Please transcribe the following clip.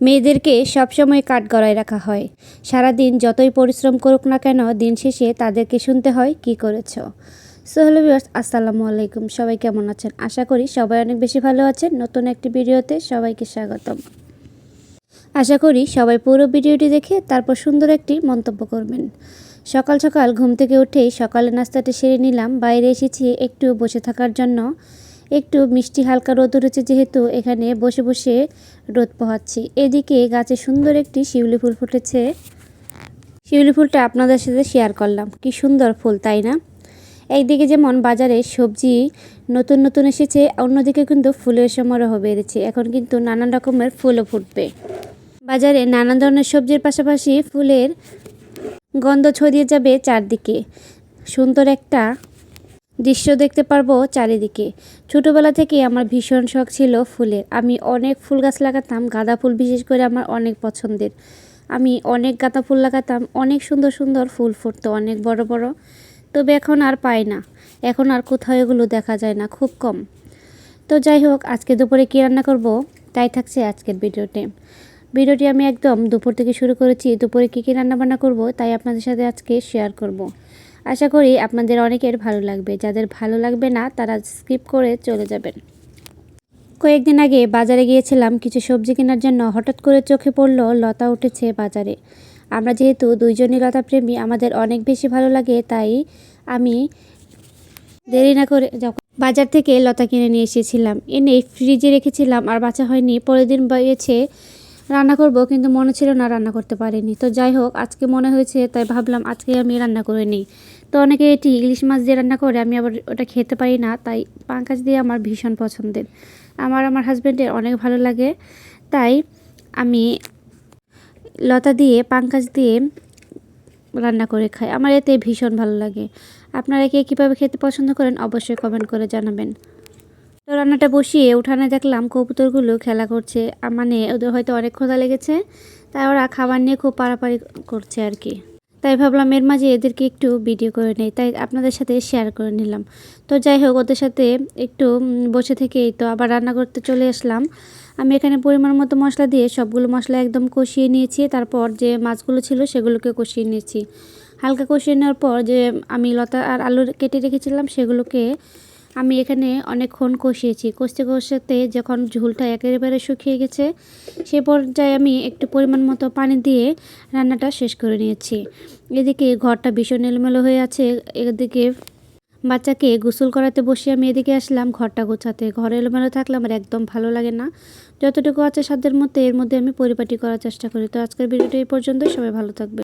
মেয়েদেরকে সবসময় কাঠগড়ায় রাখা হয়। সারাদিন যতই পরিশ্রম করুক না কেন, দিন শেষে তাদেরকে শুনতে হয়, কি করেছ? সো, হ্যালো আসসালামু আলাইকুম। সবাই কেমন আছেন? আশা করি সবাই অনেক বেশি ভালো আছেন। নতুন একটি ভিডিওতে সবাইকে স্বাগতম। আশা করি সবাই পুরো ভিডিওটি দেখে তারপর সুন্দর একটি মন্তব্য করবেন। সকাল সকাল ঘুম থেকে উঠেই সকালে নাস্তাটা সেরে নিলাম। বাইরে এসেছি একটু বসে থাকার জন্য। একটু মিষ্টি হালকা রোদ উঠেছে যেহেতু এখানে বসে বসে রোদ পোহাচ্ছি। এদিকে গাছে সুন্দর একটি শিউলি ফুল ফুটেছে। শিউলি ফুলটা আপনাদের সাথে শেয়ার করলাম। কি সুন্দর ফুল, তাই না? একদিকে যেমন বাজারে সবজি নতুন নতুন এসেছে, অন্যদিকে কিন্তু ফুলের সমারোহ বেড়েছে। এখন কিন্তু নানান রকমের ফুলও ফুটবে। বাজারে নানান ধরনের সবজির পাশাপাশি ফুলের গন্ধ ছড়িয়ে যাবে চারদিকে। সুন্দর একটা দৃশ্য দেখতে পারব চারিদিকে। ছোটোবেলা থেকে আমার ভীষণ শখ ছিল ফুলের আমি অনেক ফুল গাছ লাগাতাম, গাঁদা ফুল বিশেষ করে আমার অনেক পছন্দের। আমি অনেক গাঁদা ফুল লাগাতাম, অনেক সুন্দর সুন্দর ফুল ফুটতো, অনেক বড় বড়। তবে এখন আর পাই না। এখন আর কোথাও এগুলো দেখা যায় না, খুব কম। তো যাই হোক, আজকে দুপুরে কী রান্না করব? তাই থাকছে আজকের ভিডিওতে। ভিডিওটি আমি একদম দুপুর থেকে শুরু করেছি, দুপুরে কী কী রান্নাবান্না করব, তাই আপনাদের সাথে আজকে শেয়ার করব। আশা করি আপনাদের অনেকের ভালো লাগবে। যাদের ভালো লাগবে না, তারা স্কিপ করে চলে যাবেন। কয়েকদিন আগে বাজারে গিয়েছিলাম, কিছু সবজি কেনার জন্য হঠাৎ করে চোখে পড়ল, লতা উঠেছে বাজারে। আমরা যেহেতু দুইজনই লতা প্রেমী আমাদের অনেক বেশি ভালো লাগে, তাই আমি দেরি না করে যখন বাজার থেকে লতা কিনে নিয়ে এসেছিলাম। এনে ফ্রিজে রেখেছিলাম, আর বাঁচা হয়নি। পরের দিন বাইয়েছে রান্না করব, কিন্তু মনে ছিল না রান্না করতে পারিনি। তো যাই হোক, আজকে মনে হয়েছে, তাই ভাবলাম আজকে আমি রান্না করে নিই। তো অনেকে এটি ইলিশ মাছ দিয়ে রান্না করে, আমি আবার ওটা খেতে পারি না, তাই পাঙ্কাশ দিয়ে আমার ভীষণ পছন্দের। আমার আমার হাজব্যান্ডের অনেক ভালো লাগে, তাই আমি লতা দিয়ে পাঙ্কাজ দিয়ে রান্না করে খাই। আমার এতে ভীষণ ভালো লাগে। আপনারা কে কীভাবে খেতে পছন্দ করেন, অবশ্যই কমেন্ট করে জানাবেন। তো রান্নাটা বসিয়ে উঠানে দেখলাম কবুতরগুলো খেলা করছে। মানে ওদের হয়তো অনেক ক্ষুধা লেগেছে, তাই ওরা খাবার নিয়ে খুব পারাপারি করছে আর কি। তাই ভাবলাম এর মাঝে এদেরকে একটু ভিডিও করে নেই, তাই আপনাদের সাথে শেয়ার করে নিলাম। তো যাই হোক, ওদের সাথে একটু বসে থেকেই তো আবার রান্না করতে চলে আসলাম। আমি এখানে পরিমাণ মতো মশলা দিয়ে সবগুলো মশলা একদম কষিয়ে নিয়েছি, তারপর যে মাছগুলো ছিল সেগুলোকে কষিয়ে নিয়েছি। হালকা কষিয়ে নেওয়ার পর যে আমি লতা আর আলু কেটে রেখেছিলাম, সেগুলোকে আমি এখানে অনেকক্ষণ কষিয়েছি। কষতে কষতে যখন ঝোলটা একেবারে শুকিয়ে গেছে, সে পর্যায়ে আমি একটু পরিমাণ মতো পানি দিয়ে রান্নাটা শেষ করে নিয়েছি। এদিকে ঘরটা ভীষণ এলোমেলো হয়ে আছে। এদিকে বাচ্চাকে গোসল করাতে বসে আমি এদিকে আসলাম ঘরটা গোছাতে। ঘরে এলোমেলো থাকলে আমার একদম ভালো লাগে না। যতটুকু আছে সাধ্যের মধ্যে এর মধ্যে আমি পরিপাটি করার চেষ্টা করি। তো আজকের ভিডিওটা এই পর্যন্তই। সবাই ভালো থাকবে